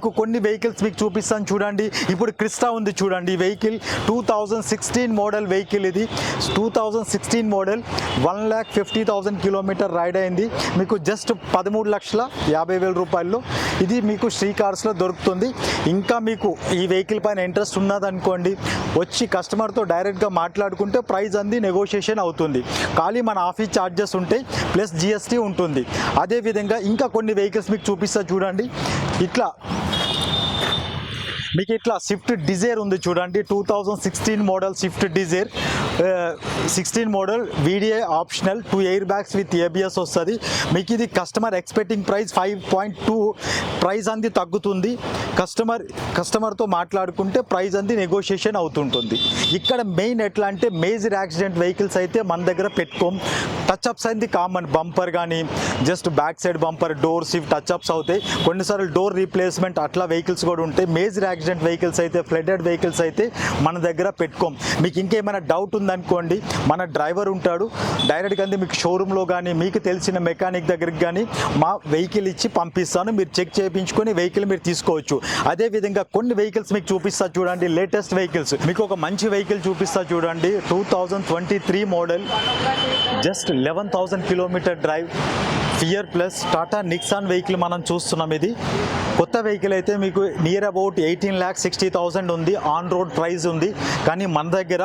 మీకు కొన్ని వెహికల్స్ మీకు చూపిస్తాను చూడండి. ఇప్పుడు క్రిస్టా ఉంది చూడండి ఈ vehicle. Two thousand sixteen model vehicle ఇది. Two thousand sixteen model. One lakh fifty thousand kilometer ride అయింది. మీకు జస్ట్ పదమూడు లక్షల యాభై వేల రూపాయల్లో ఇది మీకు శ్రీ కార్స్లో దొరుకుతుంది. ఇంకా మీకు ఈ వెహికల్ పైన ఇంట్రెస్ట్ ఉన్నదనుకోండి వచ్చి కస్టమర్తో డైరెక్ట్గా మాట్లాడుకుంటే ప్రైస్ అంది నెగోషియేషన్ అవుతుంది. ఖాళీ మన ఆఫీస్ ఛార్జెస్ ఉంటాయి ప్లస్ జిఎస్టీ ఉంటుంది. అదేవిధంగా ఇంకా కొన్ని వెహికల్స్ మీకు చూపిస్తా చూడండి. ఇట్లా మీకు ఇట్లా స్విఫ్ట్ డిజైర్ ఉంది చూడండి. Two thousand sixteen model Swift Dzire sixteen model video optional two air bags with ABS వస్తుంది. మీకు ఇది customer expecting price five point two price అంది తగ్గుతుంది. కస్టమర్ కస్టమర్తో మాట్లాడుకుంటే ప్రైస్ అంది నెగోషియేషన్ అవుతుంటుంది. ఇక్కడ మెయిన్ ఎట్లా అంటే మేజర్ యాక్సిడెంట్ వెహికల్స్ అయితే మన దగ్గర పెట్టుకోం. టచ్ అప్స్ అయింది కామన్ బంపర్ కానీ just back side bumper door ఇవి టచ్అప్స్ అవుతాయి. కొన్నిసార్లు డోర్ రీప్లేస్మెంట్ అట్లా వెహికల్స్ కూడా ఉంటాయి. మేజర్ యాక్సిడెంట్ వెహికల్స్ అయితే ఫ్లడెడ్ వెహికల్స్ అయితే మన దగ్గర పెట్టుకోం. మీకు ఇంకేమైనా డౌట్ ఉందనుకోండి మన డ్రైవర్ ఉంటాడు డైరెక్ట్గా అంది మీకు షోరూంలో కానీ మీకు తెలిసిన మెకానిక్ దగ్గరికి కానీ మా వెహికల్ ఇచ్చి పంపిస్తాను మీరు చెక్ చేయించుకొని వెహికల్ మీరు తీసుకోవచ్చు. అదే విధంగా కొన్ని వెహికల్స్ మీకు చూపిస్తా చూడండి లేటెస్ట్ వెహికల్స్. మీకు ఒక మంచి వెహికల్ చూపిస్తా చూడండి two thousand twenty three model just eleven thousand kilometer drive. Fear plus Tata Nexon vehicle మనం చూస్తున్నాం ఇది. కొత్త వెహికల్ అయితే మీకు near about eighteen lakh sixty thousand ఉంది. ఆన్ రోడ్ ప్రైస్ ఉంది. కానీ మన దగ్గర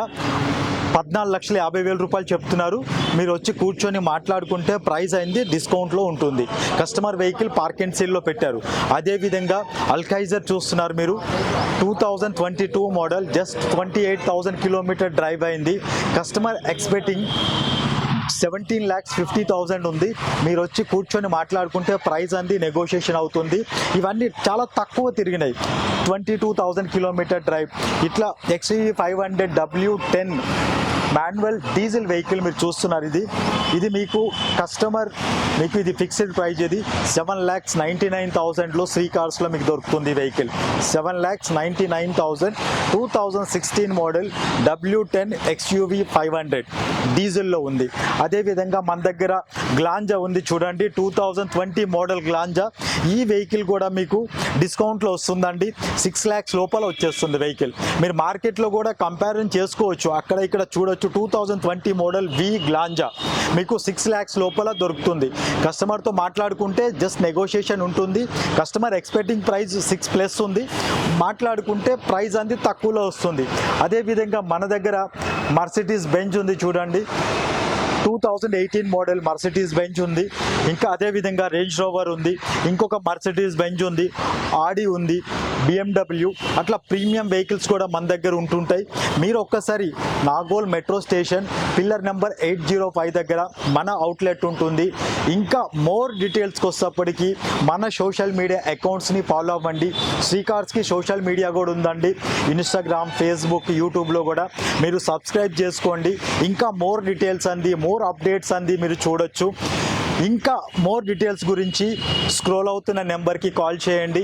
పద్నాలుగు లక్షల యాభై వేల రూపాయలు చెప్తున్నారు. మీరు వచ్చి కూర్చొని మాట్లాడుకుంటే ప్రైస్ అయింది డిస్కౌంట్లో ఉంటుంది. కస్టమర్ వెహికల్ పార్క్ అండ్ సేల్లో పెట్టారు. అదేవిధంగా అల్కైజర్ చూస్తున్నారు మీరు. Two thousand twenty two model just twenty eight thousand kilometer drive అయింది. Customer expecting seventeen lakhs fifty thousand ఉంది. మీరు వచ్చి కూర్చొని మాట్లాడుకుంటే ప్రైస్ అంది నెగోషియేషన్ అవుతుంది. ఇవన్నీ చాలా తక్కువ తిరిగినాయి. Twenty two thousand kilometer drive ఇట్లా XE five hundred W ten manual diesel vehicle మీరు చూస్తున్నారు ఇది. ఇది మీకు కస్టమర్ మీకు ఇది ఫిక్స్డ్ ప్రైజ్ ఇది. సెవెన్ ల్యాక్స్ నైంటీ నైన్ థౌసండ్లో శ్రీ కార్స్లో మీకు దొరుకుతుంది vehicle seven lakhs ninety nine thousand two thousand sixteen model W ten XUV five hundred డీజిల్లో ఉంది. అదేవిధంగా మన దగ్గర గ్లాంజా ఉంది చూడండి. Two thousand twenty model Glanza ఈ వెహికల్ కూడా మీకు డిస్కౌంట్లో వస్తుందండి. సిక్స్ ల్యాక్స్ లోపల వచ్చేస్తుంది వెహికల్ మీరు మార్కెట్లో కూడా కంపారిజన్ చేసుకోవచ్చు. అక్కడ ఇక్కడ చూడొచ్చు. Two thousand twenty model V Glanza మీకు సిక్స్ ల్యాక్స్ లోపల దొరుకుతుంది. కస్టమర్తో మాట్లాడుకుంటే జస్ట్ నెగోషియేషన్ ఉంటుంది. Customer expecting price six plus ఉంది. మాట్లాడుకుంటే ప్రైస్ అంది తక్కువలో వస్తుంది. అదేవిధంగా మన దగ్గర మర్సిటీస్ బెంచ్ ఉంది చూడండి. Two thousand eighteen model Mercedes Benz ఉంది. ఇంకా అదేవిధంగా రేంజ్ రోవర్ ఉంది. ఇంకొక మర్సిడీస్ బెంచ్ ఉంది. ఆడి ఉంది. బిఎండబ్ల్యూ అట్లా ప్రీమియం వెహికల్స్ కూడా మన దగ్గర ఉంటుంటాయి. మీరు ఒక్కసారి Nagole metro station pillar number eight zero five దగ్గర మన అవుట్లెట్ ఉంటుంది. ఇంకా మోర్ డీటెయిల్స్కి వచ్చేప్పటికీ మన సోషల్ మీడియా అకౌంట్స్ని ఫాలో అవ్వండి. శ్రీకార్స్కి సోషల్ మీడియా కూడా ఉందండి. ఇన్స్టాగ్రామ్ ఫేస్బుక్ యూట్యూబ్లో కూడా మీరు సబ్స్క్రైబ్ చేసుకోండి. ఇంకా మోర్ డీటెయిల్స్ అంది మోర్ అప్డేట్స్ అంది మీరు చూడొచ్చు. ఇంకా మోర్ డీటెయిల్స్ గురించి స్క్రోల్ అవుతున్న నెంబర్కి కాల్ చేయండి.